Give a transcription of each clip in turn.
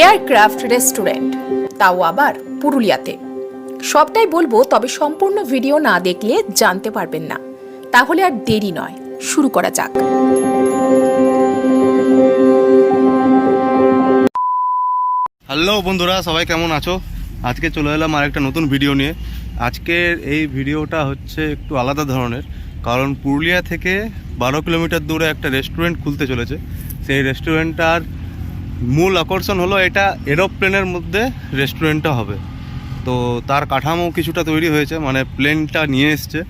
Aircraft restaurant, তাও আবার পুরুলিয়াতে। সবটাই বলব, তবে সম্পূর্ণ ভিডিও না দেখলে জানতে পারবেন না। তাহলে আর দেরি নয়, শুরু করা যাক। হ্যালো বন্ধুরা, সবাই কেমন আছো? আজকে চলে এলাম আর একটা নতুন ভিডিও নিয়ে। আজকের এই ভিডিওটা হচ্ছে একটু আলাদা ধরনের, কারণ পুরুলিয়া থেকে বারো কিলোমিটার দূরে একটা রেস্টুরেন্ট খুলতে চলেছে। সেই রেস্টুরেন্টটার মূল আকর্ষণ হলো এটা এরোপ্লেনের মধ্যে রেস্টুরেন্টটা হবে। তো তার কাঠামো কিছুটা তৈরি হয়েছে মানে প্লেনটা নিয়ে এসছে,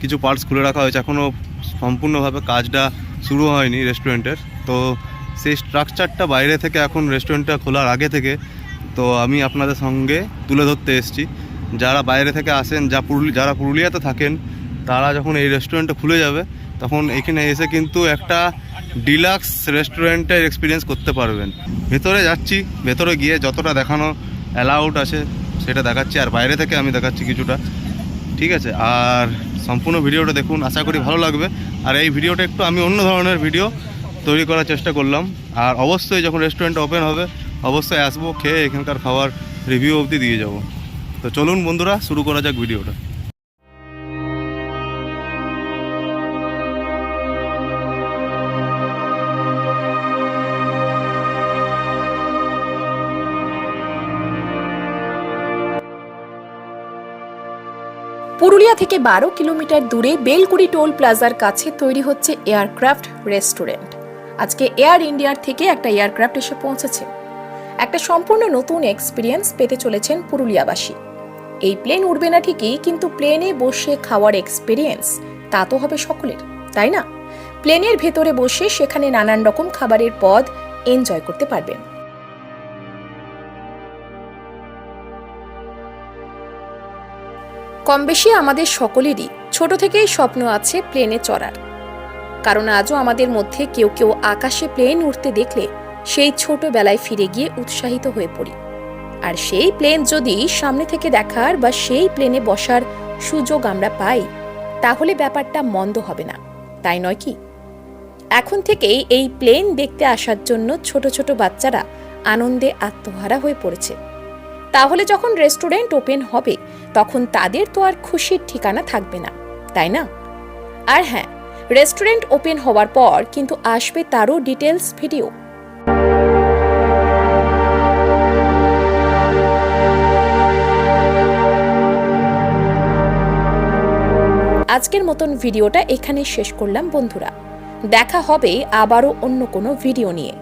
কিছু পার্টস খুলে রাখা হয়েছে। এখনও সম্পূর্ণভাবে কাজটা শুরু হয়নি রেস্টুরেন্টের। তো সেই স্ট্রাকচারটা বাইরে থেকে এখন রেস্টুরেন্টটা খোলার আগে থেকে, তো আমি আপনাদের সঙ্গে তুলে ধরতে এসেছি। যারা বাইরে থেকে আসেন, যা পুরুলি, যারা পুরুলিয়াতে থাকেন তারা যখন এই রেস্টুরেন্টটা খুলে যাবে, তখন এখানে এসে কিন্তু একটা ডিলাক্স রেস্টুরেন্টের এক্সপিরিয়েন্স করতে পারবেন। ভেতরে যাচ্ছি, ভেতরে গিয়ে যতটা দেখানো অ্যালাউড আছে, সেটা দেখাচ্ছি। আর বাইরে থেকে আমি দেখাচ্ছি কিছুটা। ঠিক আছে? আর সম্পূর্ণ ভিডিওটা দেখুন, আশা করি ভালো লাগবে। আর এই ভিডিওটা একটু আমি অন্য ধরনের ভিডিও তৈরি করার চেষ্টা করলাম। আর অবশ্যই যখন রেস্টুরেন্ট ওপেন হবে, অবশ্যই আসব, খেয়ে এখানকার খাবার রিভিউ অবধি দিয়ে যাব। তো চলুন বন্ধুরা, শুরু করা যাক ভিডিওটা পুরুলিয়া থেকে বারো কিলোমিটার দূরে বেলকুড়ি টোল প্লাজার কাছে তৈরি হচ্ছে এয়ারক্রাফট রেস্টুরেন্ট। আজকে এয়ার ইন্ডিয়ার থেকে একটা এয়ারক্রাফট এসে পৌঁছেছে। একটা সম্পূর্ণ নতুন এক্সপিরিয়েন্স পেতে চলেছেন পুরুলিয়াবাসী। এই প্লেন উঠবে না ঠিকই, কিন্তু প্লেনে বসে খাওয়ার এক্সপিরিয়েন্স তা তো হবে সকলের, তাই না? প্লেনের ভেতরে বসে সেখানে নানান রকম খাবারের পদ এনজয় করতে পারবেন। কম বেশি আমাদের সকলেরই ছোট থেকেই স্বপ্ন আছে প্লেনে চড়ার। কারণ আজও আমাদের মধ্যে কেউ কেউ আকাশে প্লেন উঠতে দেখলে সেই ছোটবেলায় ফিরে গিয়ে উৎসাহিত হয়ে পড়ি। আর সেই প্লেন যদি সামনে থেকে দেখার বা সেই প্লেনে বসার সুযোগ আমরা পাই, তাহলে ব্যাপারটা মন্দ হবে না, তাই নয় কি? এখন থেকেই এই প্লেন দেখতে আসার জন্য ছোট ছোট বাচ্চারা আনন্দে আত্মহারা হয়ে পড়েছে। তাহলে যখন রেস্টুরেন্ট ওপেন হবে, তখন তাদের তো আর খুশির ঠিকানা থাকবে না, তাই না? আর হ্যাঁ রেস্টুরেন্ট ওপেন হওয়ার পর কিন্তু আসবে তারও ডিটেলস ভিডিও। আজকের মতন ভিডিওটা এখানে শেষ করলাম বন্ধুরা। দেখা হবে আবারও অন্য কোনো ভিডিও নিয়ে।